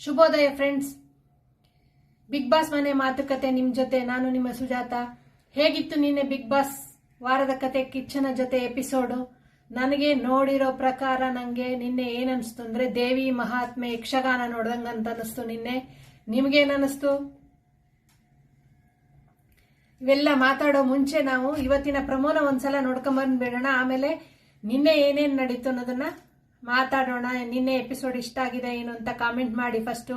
ಶುಭೋದಯ friends big boss ಮನೆ ಮಾತುಕತೆ ನಿಮ್ ಜೊತೆ, ನಾನು ನಿಮ್ಮ ಸುಜಾತ. ಹೇಗಿತ್ತು ನಿನ್ನೆ ಬಿಗ್ ಬಾಸ್ ವಾರದ ಕತೆ ಕಿಚ್ಚನ ಜೊತೆ ಎಪಿಸೋಡು ನನಗೆ ನೋಡಿರೋ ಪ್ರಕಾರ ನನಗೆ ನಿನ್ನೆ ಏನನ್ನಿಸ್ತು ಅಂದ್ರೆ ದೇವಿ ಮಹಾತ್ಮೆ ಯಕ್ಷಗಾನ ನೋಡ್ದಂಗ ಅಂತ ಅನಿಸ್ತು ನಿನ್ನೆ ನಿಮಗೇನಿಸ್ತು ಇವೆಲ್ಲ ಮಾತಾಡೋ ಮುಂಚೆ ನಾವು ಇವತ್ತಿನ ಪ್ರಮೋನ ಒಂದ್ಸಲ ನೋಡ್ಕೊಂಬಂದ್ಬಿಡೋಣ ಆಮೇಲೆ ನಿನ್ನೆ ಏನೇನ್ ನಡೀತು ಅನ್ನೋದನ್ನ ಮಾತಾಡೋಣ. ನಿನ್ನೆ ಎಪಿಸೋಡ್ ಇಷ್ಟ ಆಗಿದೆ ಏನು ಅಂತ ಕಾಮೆಂಟ್ ಮಾಡಿ ಫಸ್ಟು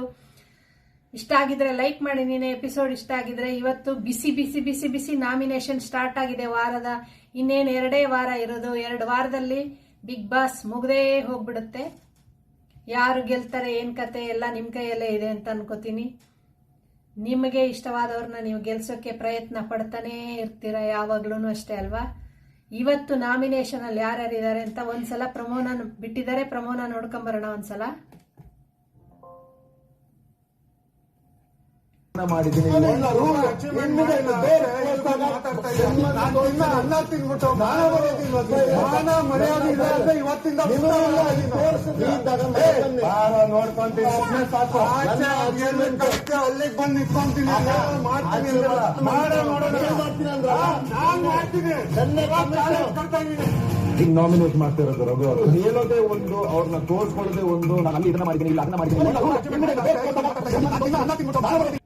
ಇಷ್ಟ ಆಗಿದ್ರೆ ಲೈಕ್ ಮಾಡಿ, ನಿನ್ನೆ ಎಪಿಸೋಡ್ ಇಷ್ಟ ಆಗಿದ್ರೆ ಇವತ್ತು ಬಿಸಿ ಬಿಸಿ ಬಿಸಿ ಬಿಸಿ ನಾಮಿನೇಷನ್ ಸ್ಟಾರ್ಟ್ ಆಗಿದೆ ವಾರದ. ಇನ್ನೇನು ಎರಡೇ ವಾರ ಇರೋದು. ಎರಡು ವಾರದಲ್ಲಿ ಬಿಗ್ ಬಾಸ್ ಮುಗ್ದೇ ಹೋಗ್ಬಿಡುತ್ತೆ. ಯಾರು ಗೆಲ್ತಾರೆ, ಏನ್ ಕತೆ ಎಲ್ಲ ನಿಮ್ ಕೈಯಲ್ಲೇ ಇದೆ ಅಂತ ಅನ್ಕೋತೀನಿ. ನಿಮಗೆ ಇಷ್ಟವಾದವ್ರನ್ನ ನೀವು ಗೆಲ್ಸೋಕೆ ಪ್ರಯತ್ನ ಪಡ್ತಾನೇ ಇರ್ತೀರ ಯಾವಾಗ್ಲೂ ಅಷ್ಟೇ ಅಲ್ವಾ? ಇವತ್ತು ನಾಮಿನೇಷನ್ ಅಲ್ಲಿ ಯಾರ್ಯಾರಿದ್ದಾರೆ ಅಂತ ಒಂದ್ಸಲ ಪ್ರಮೋನ ಬಿಟ್ಟಿದ್ದಾರೆ ಪ್ರಮೋನ ನೋಡ್ಕೊಂಬರೋಣ ಒಂದ್ಸಲ. ಮಾಡಿದ್ದೀನಿ. ಇವತ್ತಿಂದ ನೋಡ್ಕೊಂತೀನಿ. ಸಾಕು. ಅಲ್ಲಿಗೆ ಬಂದು ನಿಂತ್ಕೊಂತೀನಿ. ಮಾಡ್ತೀನಿ ಮಾಡ್ತೀನಿ ಈಗ ನಾಮಿನೇಟ್ ಮಾಡ್ತಾ ಇರೋದು ರಘು ಅವರು. ಹೇಳೋದೇ ಒಂದು ಅವ್ರನ್ನ ತೋರ್ಸ್ಕೊಳ್ಳೋದೇ ಒಂದು. ನಾನು ಅಲ್ಲಿ ಇದನ್ನ ಮಾಡಿದ್ದೀನಿ ಇಲ್ಲ ಅದನ್ನ ಮಾಡಿದ್ದೀನಿ.